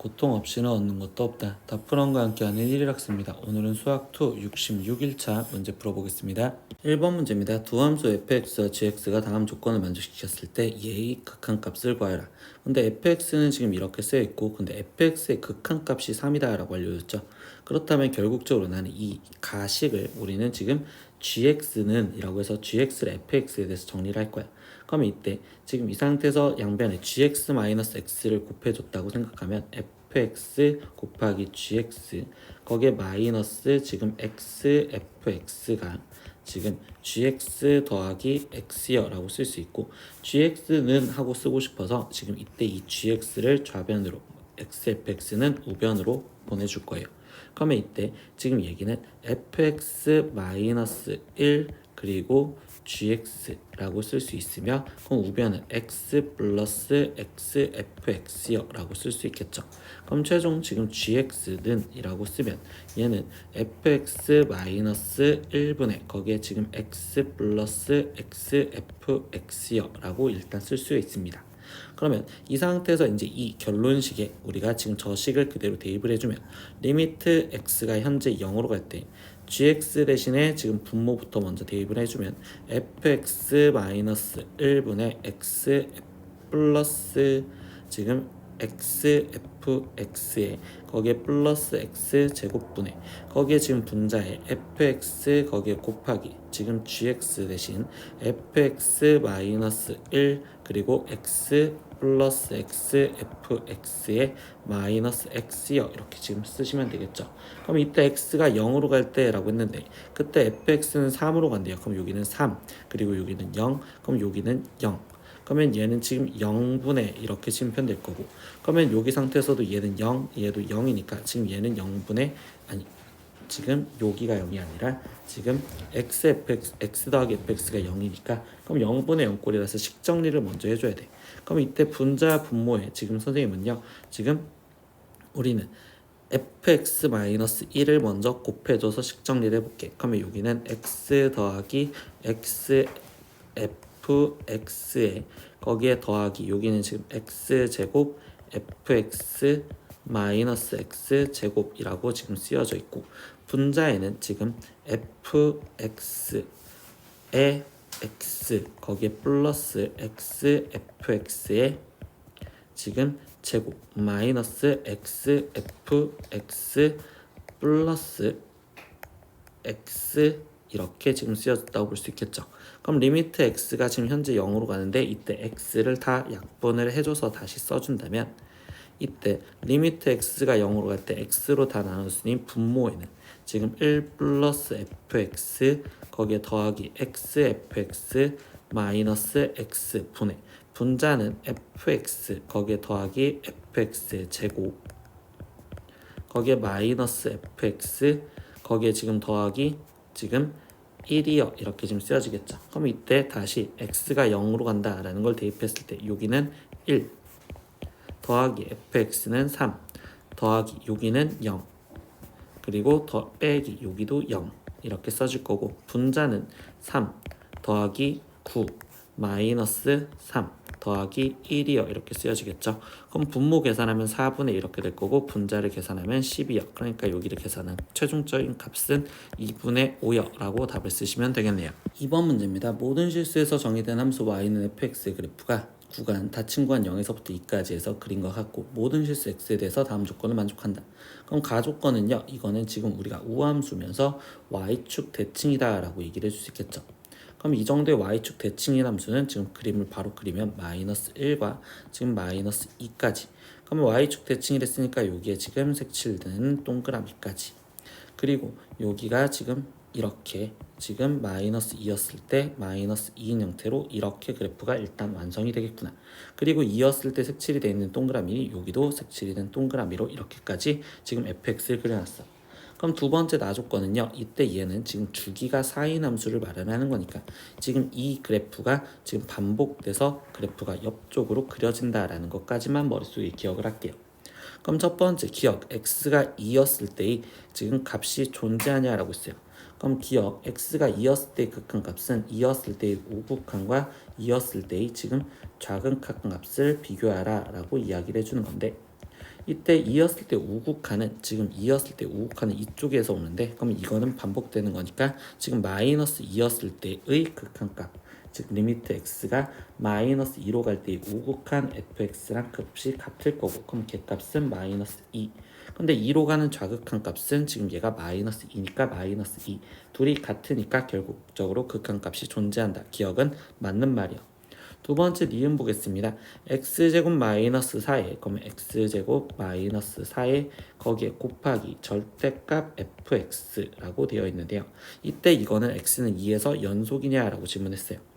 고통 없이는 얻는 것도 없다. 다프런과 함께하는 1일 학습입니다. 오늘은 수학 2 66일차 문제 풀어보겠습니다. 1번 문제입니다. 두 함수 fx와 gx가 다음 조건을 만족시켰을 때 얘의 극한값을 구하라. 근데 fx는 지금 이렇게 쓰여 있고 근데 fx의 극한값이 3이다 라고 알려줬죠. 그렇다면 결국적으로 나는 이 가식을 우리는 지금 gx는 이라고 해서 gx를 fx에 대해서 정리를 할 거야. 그러면 이때 지금 이 상태에서 양변에 gx-x를 곱해줬다고 생각하면 fx 곱하기 gx 거기에 마이너스 지금 x fx가 지금 gx 더하기 x여 라고 쓸 수 있고 gx는 하고 쓰고 싶어서 지금 이때 이 gx를 좌변으로 x fx는 우변으로 보내줄 거예요. 그러면 이때 지금 얘기는 fx 마이너스 1 그리고 gx라고 쓸 수 있으며 그럼 우변은 x 플러스 x fx여라고 쓸 수 있겠죠. 그럼 최종 지금 gx는 이라고 쓰면 얘는 fx 마이너스 1분의 거기에 지금 x 플러스 x fx여라고 일단 쓸 수 있습니다. 그러면 이 상태에서 이제 이 결론식에 우리가 지금 저 식을 그대로 대입을 해주면 리미트 x가 현재 0으로 갈 때 gx 대신에 지금 분모부터 먼저 대입을 해주면 fx 마이너스 1분의 x 플러스 지금 x fx에 거기에 플러스 x 제곱분의 거기에 지금 분자에 fx 거기에 곱하기 지금 gx 대신 fx 마이너스 1 그리고 x 플러스 x fx에 마이너스 x여 이렇게 지금 쓰시면 되겠죠. 그럼 이때 x가 0으로 갈 때 라고 했는데 그때 fx는 3으로 간대요. 그럼 여기는 3 그리고 여기는 0 그럼 여기는 0 그러면 얘는 지금 0분의 이렇게 침편될 거고 그러면 여기 상태에서도 얘는 0 얘도 0이니까 지금 얘는 0분의 아니 지금 여기가 0이 아니라 지금 x fx x 더하기 fx가 0이니까 그럼 0분의 0꼴이라서 식 정리를 먼저 해줘야 돼. 그럼 이때 분자 분모에 지금 선생님은요 지금 우리는 fx-1을 먼저 곱해줘서 식정리를 해볼게. 그러면 여기는 x 더하기 x fx에 거기에 더하기. 여기는 지금 x-제곱 fx 마이너스 x 제곱이라고 지금 쓰여져 있고 분자에는 지금 fx에 x 거기에 플러스 x fx에 지금 제곱 마이너스 x fx 플러스 x 이렇게 지금 쓰여졌다고 볼 수 있겠죠. 그럼 리미트 x가 지금 현재 0으로 가는데 이때 x를 다 약분을 해줘서 다시 써준다면 이때 리미트 x가 0으로 갈 때 x로 다 나눴으니 분모에는 지금 1 플러스 fx 거기에 더하기 x fx 마이너스 x 분의 분자는 fx 거기에 더하기 fx의 제곱 거기에 마이너스 fx 거기에 지금 더하기 지금 1이요. 이렇게 지금 쓰여지겠죠. 그럼 이때 다시 x가 0으로 간다라는 걸 대입했을 때 여기는 1 더하기 fx는 3 더하기 여기는 0 그리고 더 빼기 여기도 0 이렇게 써줄 거고 분자는 3 더하기 9 마이너스 3 더하기 1이요 이렇게 쓰여지겠죠 그럼 분모 계산하면 4분의 이렇게 될 거고 분자를 계산하면 10이요 그러니까 여기를 계산한 최종적인 값은 2분의 5요 라고 답을 쓰시면 되겠네요 2번 문제입니다 모든 실수에서 정의된 함수 y는 fx의 그래프가 구간 닫힌 구간 0에서부터 2까지 해서 그림과 같고 모든 실수 x에 대해서 다음 조건을 만족한다. 그럼 가조건은요. 이거는 지금 우리가 우함수면서 y축 대칭이다 라고 얘기를 해줄 수 있겠죠. 그럼 이 정도의 y축 대칭인 함수는 지금 그림을 바로 그리면 마이너스 1과 지금 마이너스 2까지 그러면 y축 대칭이랬으니까 여기에 지금 색칠된 동그라미까지 그리고 여기가 지금 이렇게 지금 마이너스 2였을 때 마이너스 2인 형태로 이렇게 그래프가 일단 완성이 되겠구나. 그리고 2였을 때 색칠이 되어 있는 동그라미 여기도 색칠이 된 동그라미로 이렇게까지 지금 fx를 그려놨어. 그럼 두 번째 나조건은요. 이때 얘는 지금 주기가 4인 함수를 말하는 거니까 지금 이 그래프가 지금 반복돼서 그래프가 옆쪽으로 그려진다라는 것까지만 머릿속에 기억을 할게요. 그럼 첫 번째 기억 x가 2였을 때의 지금 값이 존재하냐라고 했어요. 그럼 기억 x가 2였을 때의 극한값은 2였을 때의 우극한과 2였을 때의 지금 좌극한 값을 비교하라 라고 이야기를 해주는 건데 이때 2였을 때 우극한은 지금 2였을 때 우극한은 이쪽에서 오는데 그럼 이거는 반복되는 거니까 지금 마이너스 2였을 때의 극한값 즉 리미트 x가 마이너스 2로 갈 때의 우극한 fx랑 값이 같을 거고 그럼 걔값은 마이너스 2 근데 2로 가는 좌극한 값은 지금 얘가 마이너스 2니까 마이너스 2 둘이 같으니까 결국적으로 극한 값이 존재한다. 기억은 맞는 말이요 두 번째 니은 보겠습니다. x제곱 마이너스 4에 그러면 x제곱 마이너스 4에 거기에 곱하기 절대값 fx라고 되어 있는데요. 이때 이거는 x는 2에서 연속이냐라고 질문했어요.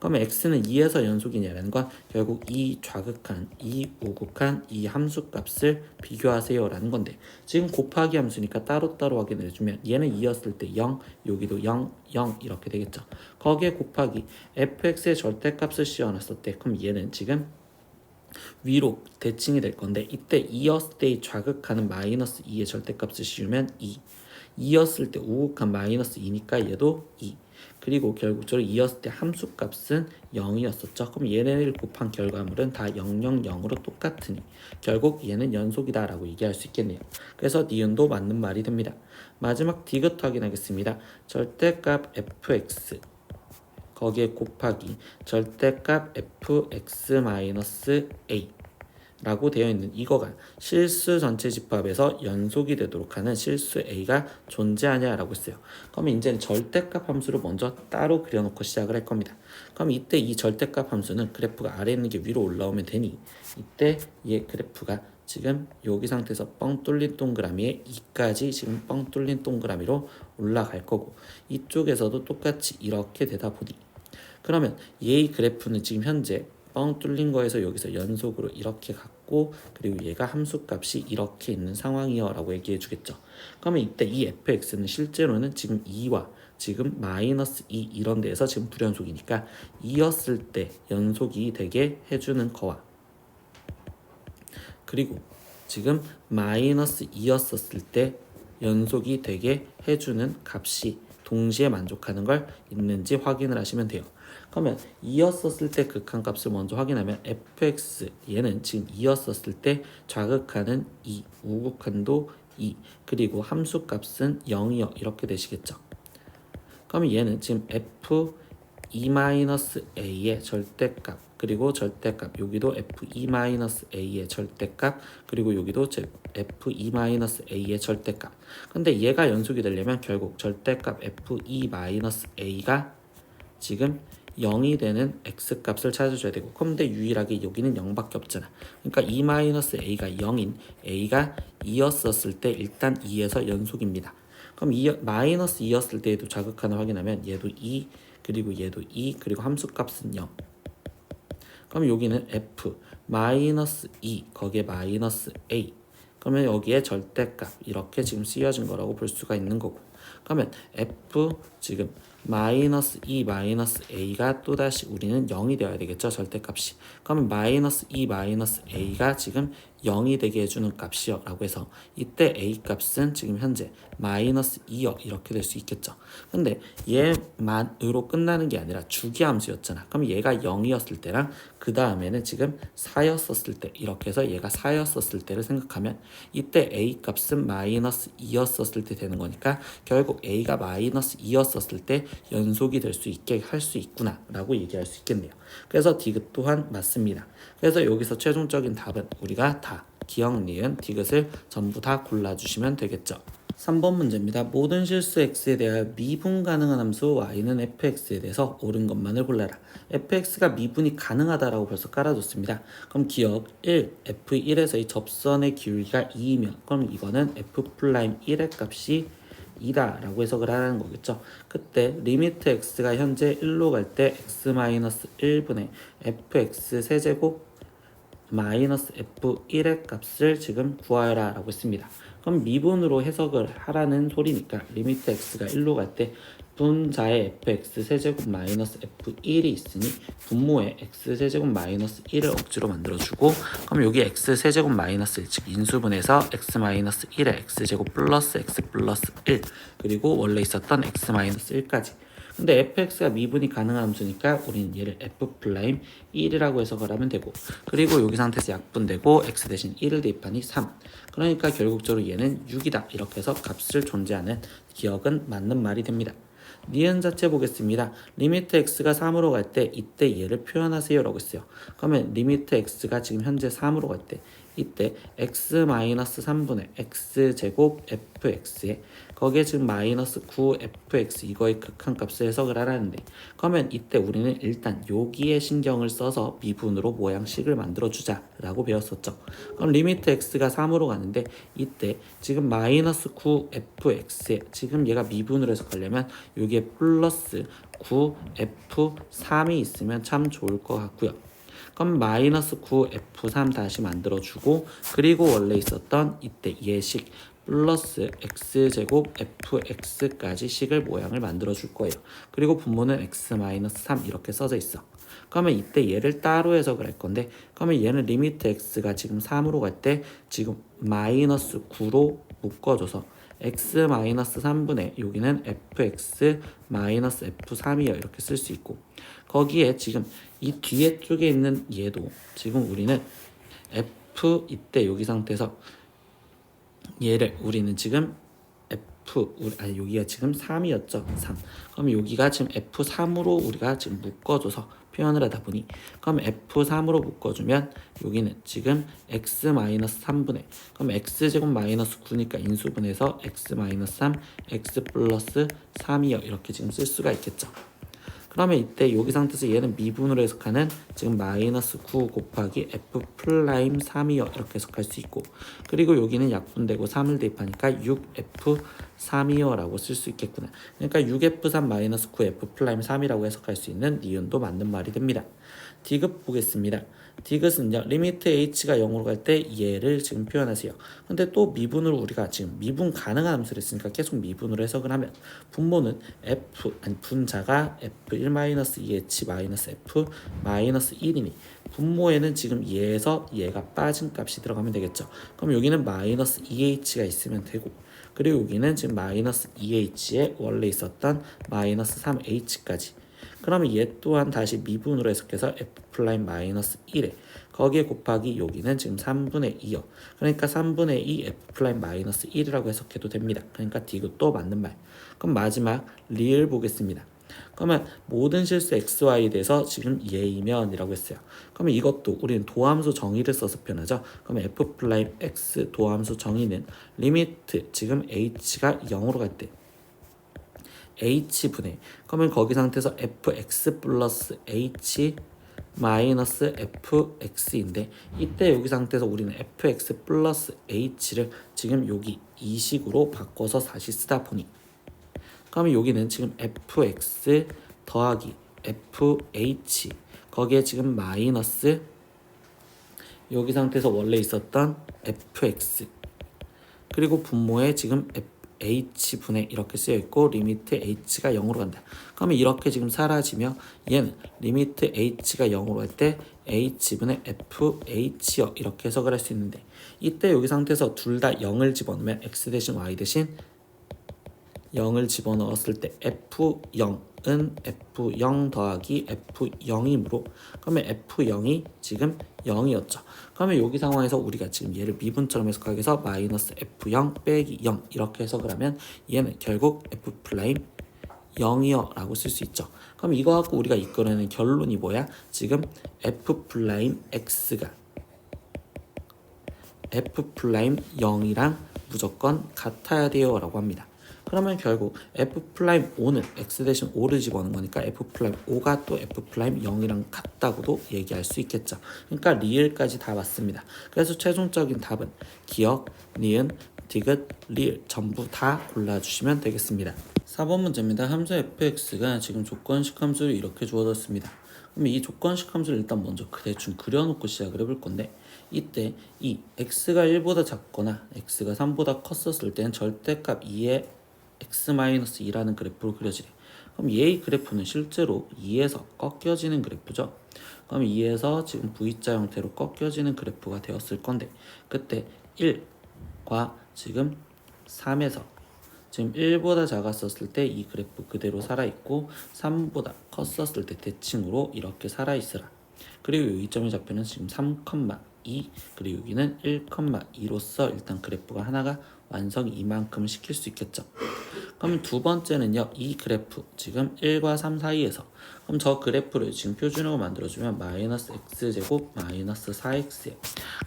그러면 x는 2에서 연속이냐라는 건 결국 이 좌극한, 이 우극한, 이 함수값을 비교하세요라는 건데 지금 곱하기 함수니까 따로따로 확인을 해주면 얘는 2였을 때 0, 여기도 0, 0 이렇게 되겠죠. 거기에 곱하기 fx의 절대값을 씌워놨을 때 그럼 얘는 지금 위로 대칭이 될 건데 이때 2였을 때의 좌극하는 마이너스 2의 절대값을 씌우면 2 2였을 때 우극한 마이너스 2니까 얘도 2 그리고 결국적으로 2였을 때 함수값은 0이었었죠. 그럼 얘네를 곱한 결과물은 다 0, 0, 0으로 똑같으니 결국 얘는 연속이다 라고 얘기할 수 있겠네요. 그래서 니은도 맞는 말이 됩니다. 마지막 디귿 확인하겠습니다. 절대값 fx 거기에 곱하기 절대값 fx-a 라고 되어 있는 이거가 실수 전체 집합에서 연속이 되도록 하는 실수 a가 존재하냐라고 했어요. 그러면 이제는 절대값 함수를 먼저 따로 그려놓고 시작을 할 겁니다. 그럼 이때 이 절대값 함수는 그래프가 아래 있는 게 위로 올라오면 되니 이때 얘 그래프가 지금 여기 상태에서 뻥 뚫린 동그라미에 2까지 지금 뻥 뚫린 동그라미로 올라갈 거고 이쪽에서도 똑같이 이렇게 되다 보니 그러면 얘의 그래프는 지금 현재 뻥 뚫린 거에서 여기서 연속으로 이렇게 갔고 그리고 얘가 함수값이 이렇게 있는 상황이요 라고 얘기해 주겠죠 그러면 이때 이 fx는 실제로는 지금 2와 지금 마이너스 2 이런 데에서 지금 불연속이니까 2였을 때 연속이 되게 해주는 거와 그리고 지금 마이너스 2였었을 때 연속이 되게 해주는 값이 동시에 만족하는 걸 있는지 확인을 하시면 돼요. 그러면 2였었을 때 극한값을 먼저 확인하면 fx 얘는 지금 2였었을 때 좌극한은 2, 우극한도 2 그리고 함수값은 0이요. 이렇게 되시겠죠. 그러면 얘는 지금 f 2-a의 절대값 그리고 절대값. 여기도 f2-a의 절대값 그리고 여기도 f2-a의 절대값. 근데 얘가 연속이 되려면 결국 절대값 f2-a가 지금 0이 되는 x값을 찾아줘야 되고 근데 유일하게 여기는 0밖에 없잖아. 그러니까 2-a가 0인 a가 2였었을 때 일단 2에서 연속입니다. 그럼 2, 마이너스 2였을 때에도 자극 하나 확인하면 얘도 2 그리고 얘도 2 그리고 함수값은 0 그럼 여기는 f 마이너스 2 거기에 마이너스 a. 그러면 여기에 절대값 이렇게 지금 쓰여진 거라고 볼 수가 있는 거고. 그러면 f 지금 마이너스 2 마이너스 a가 또다시 우리는 0이 되어야 되겠죠 절대값이. 그러면 마이너스 2 마이너스 a가 지금 0이 되게 해주는 값이요 라고 해서 이때 a 값은 지금 현재 마이너스 2요 이렇게 될 수 있겠죠. 근데 얘만으로 끝나는 게 아니라 주기함수였잖아. 그럼 얘가 0이었을 때랑 그 다음에는 지금 4였었을 때 이렇게 해서 얘가 4였었을 때를 생각하면 이때 a 값은 마이너스 2였었을 때 되는 거니까 결국 a가 마이너스 2였었을 때 연속이 될 수 있게 할 수 있구나 라고 얘기할 수 있겠네요 그래서 디귿 또한 맞습니다 그래서 여기서 최종적인 답은 우리가 다 기억, 니은, 디귿을 전부 다 골라주시면 되겠죠 3번 문제입니다. 모든 실수 x에 대하여 미분 가능한 함수 y는 fx에 대해서 옳은 것만을 골라라. fx가 미분이 가능하다라고 벌써 깔아줬습니다. 그럼 기억 1, f1에서의 접선의 기울기가 2이면 그럼 이거는 f'1의 값이 2다 라고 해석을 하라는 거겠죠. 그때 리미트 x가 현재 1로 갈 때 x-1분의 fx 세제곱 마이너스 f1의 값을 지금 구하여라 라고 했습니다. 그럼 미분으로 해석을 하라는 소리니까 리미트 x가 1로 갈 때 분자의 fx 세제곱 마이너스 f1이 있으니 분모의 x 세제곱 마이너스 1을 억지로 만들어주고 그럼 여기 x 세제곱 마이너스 1, 즉 인수분해서 x 마이너스 1에 x 제곱 플러스 x 플러스 1 그리고 원래 있었던 x 마이너스 1까지. 근데 fx가 미분이 가능한 함수니까 우리는 얘를 f 플라임 1이라고 해석을 하면 되고 그리고 여기 상태에서 약분되고 x 대신 1을 대입하니 3 그러니까 결국적으로 얘는 6이다. 이렇게 해서 값을 존재하는 기억은 맞는 말이 됩니다. 니은 자체 보겠습니다. 리미트 x가 3으로 갈 때 이때 얘를 표현하세요 라고 했어요. 그러면 리미트 x가 지금 현재 3으로 갈 때 이때 x-3분의 x제곱 fx에 거기에 지금 마이너스 9fx 이거의 극한값을 해석을 하라는데 그러면 이때 우리는 일단 여기에 신경을 써서 미분으로 모양식을 만들어 주자 라고 배웠었죠. 그럼 리미트 x가 3으로 가는데 이때 지금 마이너스 9fx에 지금 얘가 미분으로 해석하려면 여기에 플러스 9f3이 있으면 참 좋을 것 같고요. 그럼 마이너스 9f3 다시 만들어주고 그리고 원래 있었던 이때 예식 플러스 x제곱 fx까지 식을 모양을 만들어 줄 거예요. 그리고 분모는 x 마이너스 3 이렇게 써져 있어. 그러면 이때 얘를 따로 해석을 할 건데 그러면 얘는 리미트 x가 지금 3으로 갈 때 지금 마이너스 9로 묶어줘서 x 마이너스 3분의 여기는 fx 마이너스 f3이요 이렇게 쓸 수 있고 거기에 지금 이 뒤에 쪽에 있는 얘도 지금 우리는 f 이때 여기 상태에서 얘를 우리는 지금 F 아니 여기가 지금 3이었죠 3 그럼 여기가 지금 F3으로 우리가 지금 묶어줘서 표현을 하다 보니 그럼 F3으로 묶어주면 여기는 지금 X 마이너스 3분의 그럼 X제곱 마이너스 9니까 인수분해서 X 마이너스 3 X 플러스 3이요. 이렇게 지금 쓸 수가 있겠죠 그러면 이때 여기 상태에서 얘는 미분으로 해석하는 지금 마이너스 9 곱하기 f 플라임 3이요 이렇게 해석할 수 있고 그리고 여기는 약분되고 3을 대입하니까 6f 3이요라고 쓸 수 있겠구나. 그러니까 6f3 마이너스 9f 플라임 3이라고 해석할 수 있는 니은도 맞는 말이 됩니다. 디귿 보겠습니다 디귿은요 리미트 h가 0으로 갈 때 얘를 지금 표현하세요. 근데 또 미분으로 우리가 지금 미분 가능한 함수를 했으니까 계속 미분으로 해석을 하면 분모는 f 아니 분자가 f1 마이너스 2h 마이너스 f 마이너스 1이니 분모에는 지금 얘에서 얘가 빠진 값이 들어가면 되겠죠. 그럼 여기는 마이너스 2h가 있으면 되고 그리고 여기는 지금 마이너스 2h에 원래 있었던 마이너스 3h까지 그러면 얘 또한 다시 미분으로 해석해서 f 플라임 마이너스 1에 거기에 곱하기 여기는 지금 3분의 2요. 그러니까 3분의 2 f 플라임 마이너스 1이라고 해석해도 됩니다. 그러니까 디귿도 맞는 말. 그럼 마지막 리을 보겠습니다. 그러면 모든 실수 xy에 대해서 지금 예이면 이라고 했어요. 그러면 이것도 우리는 도함수 정의를 써서 표현하죠. 그러면 f 플라임 x 도함수 정의는 리미트 지금 h가 0으로 갈 때 h분의 그러면 거기 상태에서 fx 플러스 h 마이너스 fx인데 이때 여기 상태에서 우리는 fx 플러스 h를 지금 여기 이 식으로 바꿔서 다시 쓰다 보니 그러면 여기는 지금 fx 더하기 fh 거기에 지금 마이너스 여기 상태에서 원래 있었던 fx 그리고 분모에 지금 h분의 이렇게 쓰여 있고 리미트 h가 0으로 간다. 그러면 이렇게 지금 사라지며 얘는 리미트 h가 0으로 갈 때 h분의 fh요 이렇게 해석을 할 수 있는데 이때 여기 상태에서 둘 다 0을 집어넣으면 x 대신 y 대신 0을 집어넣었을 때 F0 은 F0 더하기 F0이므로 그러면 F0이 지금 0이었죠. 그러면 여기 상황에서 우리가 지금 얘를 미분처럼 해석하기 위해서 마이너스 F0 빼기 0 이렇게 해석을 하면 얘는 결국 F 플라임 0이요 라고 쓸 수 있죠. 그럼 이거 갖고 우리가 이끌어내는 결론이 뭐야? 지금 F 플라임 X가 F 플라임 0이랑 무조건 같아야 돼요 라고 합니다. 그러면 결국 F 플라임 5는 X 대신 5를 집어넣은 거니까 F 플라임 5가 또 F 플라임 0이랑 같다고도 얘기할 수 있겠죠. 그러니까 리을까지 다 맞습니다. 그래서 최종적인 답은 기억, 니은, 디귿, 리을 전부 다 골라주시면 되겠습니다. 4번 문제입니다. 함수 fx가 지금 조건식 함수를 이렇게 주어졌습니다. 그럼 이 조건식 함수를 일단 먼저 그 대충 그려놓고 시작을 해볼 건데 이때 이 x가 1보다 작거나 x가 3보다 컸었을 때는 절대값 2의 x-2라는 그래프로 그려지래. 그럼 얘의 그래프는 실제로 2에서 꺾여지는 그래프죠. 그럼 2에서 지금 V자 형태로 꺾여지는 그래프가 되었을 건데 그때 1과 지금 3에서 지금 1보다 작았었을 때 이 그래프 그대로 살아있고 3보다 컸었을 때 대칭으로 이렇게 살아있으라. 그리고 이 점의 좌표는 지금 3,2 그리고 여기는 1,2로서 일단 그래프가 하나가 완성이 이만큼 시킬 수 있겠죠. 그럼 두 번째는요. 이 그래프 지금 1과 3 사이에서 그럼 저 그래프를 지금 표준으로 만들어주면 마이너스 x제곱 마이너스 4x에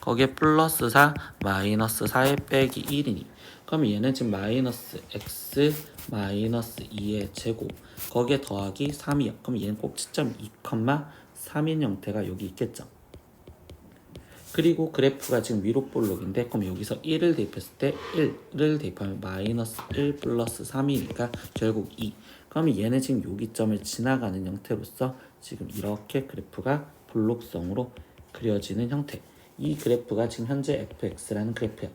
거기에 플러스 4 마이너스 4에 빼기 1이니 그럼 얘는 지금 마이너스 x 마이너스 2의 제곱 거기에 더하기 3이요. 그럼 얘는 꼭지점 2,3인 형태가 여기 있겠죠. 그리고 그래프가 지금 위로 볼록인데 그럼 여기서 1을 대입했을 때 1을 대입하면 마이너스 1 플러스 3이니까 결국 2 그러면 얘는 지금 여기 점을 지나가는 형태로서 지금 이렇게 그래프가 볼록성으로 그려지는 형태. 이 그래프가 지금 현재 fx라는 그래프야.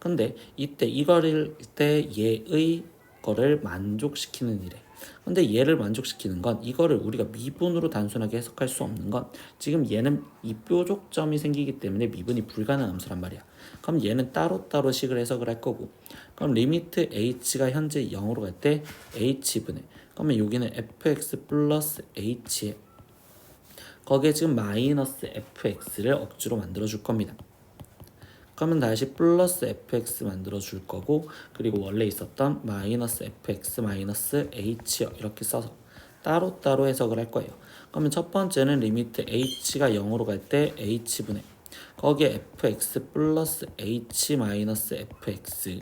근데 이때 이거를 때 얘의 거를 만족시키는 일에 근데 얘를 만족시키는 건 이거를 우리가 미분으로 단순하게 해석할 수 없는 건 지금 얘는 이 뾰족점이 생기기 때문에 미분이 불가능한 함수란 말이야. 그럼 얘는 따로따로 식을 해석을 할 거고 그럼 리미트 h가 현재 0으로 갈 때 h분의 그러면 여기는 fx 플러스 h에 거기에 지금 마이너스 fx를 억지로 만들어 줄 겁니다. 그러면 다시 플러스 fx 만들어 줄 거고 그리고 원래 있었던 마이너스 fx 마이너스 h요 이렇게 써서 따로따로 해석을 할 거예요. 그러면 첫 번째는 리미트 h가 0으로 갈 때 h분의 거기에 fx 플러스 h 마이너스 fx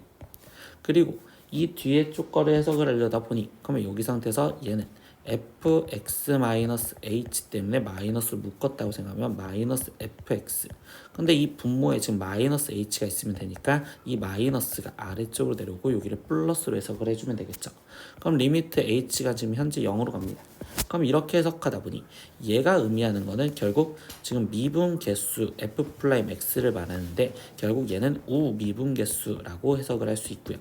그리고 이 뒤에 쪽 거를 해석을 하려다 보니 그러면 여기 상태에서 얘는 fx-h 때문에 마이너스를 묶었다고 생각하면 마이너스 fx 근데 이 분모에 지금 마이너스 h가 있으면 되니까 이 마이너스가 아래쪽으로 내려오고 여기를 플러스로 해석을 해주면 되겠죠. 그럼 리미트 h가 지금 현재 0으로 갑니다. 그럼 이렇게 해석하다 보니 얘가 의미하는 거는 결국 지금 미분 개수 f'(x를 말하는데 결국 얘는 우미분 개수라고 해석을 할 수 있고요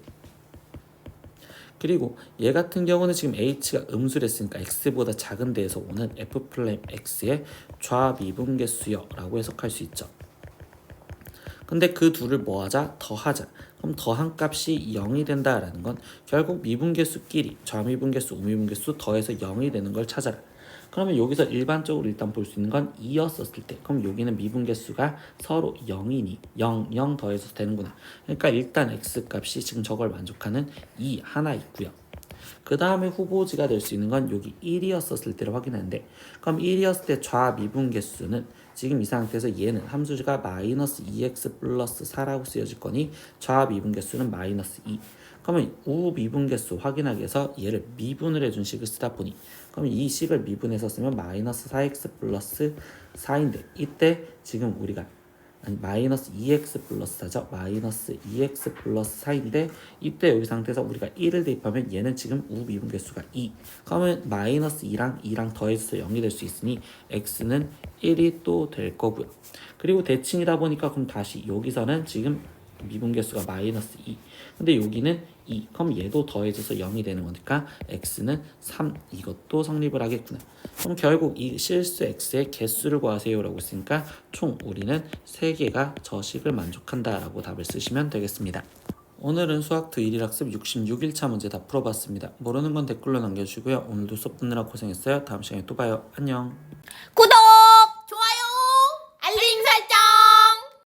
그리고 얘 같은 경우는 지금 h가 음수랬으니까 x보다 작은 데에서 오는 f 플레임 x의 좌미분계수여라고 해석할 수 있죠. 근데 그 둘을 뭐하자? 더하자. 그럼 더한 값이 0이 된다라는 건 결국 미분계수끼리 좌미분계수, 우미분계수 더해서 0이 되는 걸 찾아라. 그러면 여기서 일반적으로 일단 볼 수 있는 건 2였었을 때 그럼 여기는 미분계수가 서로 0이니 0, 0 더해서 되는구나. 그러니까 일단 x값이 지금 저걸 만족하는 2 하나 있고요. 그 다음에 후보지가 될 수 있는 건 여기 1이었었을 때를 확인하는데 그럼 1이었을 때 좌미분계수는 지금 이 상태에서 얘는 함수가 마이너스 2x 플러스 4라고 쓰여질 거니 좌미분계수는 마이너스 2 그러면 우미분계수 확인하기 위해서 얘를 미분을 해준 식을 쓰다 보니 그럼 이 식을 미분해서 쓰면 마이너스 4x 플러스 4인데 이때 지금 우리가 아니 마이너스 2x 플러스 4죠? 마이너스 2x 플러스 4인데 이때 여기 상태에서 우리가 1을 대입하면 얘는 지금 우미분계수가 2 그러면 마이너스 2랑 2랑 더해서 0이 될 수 있으니 x는 1이 또 될 거고요. 그리고 대칭이다 보니까 그럼 다시 여기서는 지금 미분계수가 마이너스 2 근데 여기는 2 그럼 얘도 더해져서 0이 되는 거니까 x는 3 이것도 성립을 하겠구나. 그럼 결국 이 실수 x의 개수를 구하세요 라고 했으니까 총 우리는 3개가 저 식을 만족한다 라고 답을 쓰시면 되겠습니다. 오늘은 수학투 1일 학습 66일차 문제 다 풀어봤습니다. 모르는 건 댓글로 남겨주시고요. 오늘도 수업 듣느라 고생했어요. 다음 시간에 또 봐요. 안녕. 구독!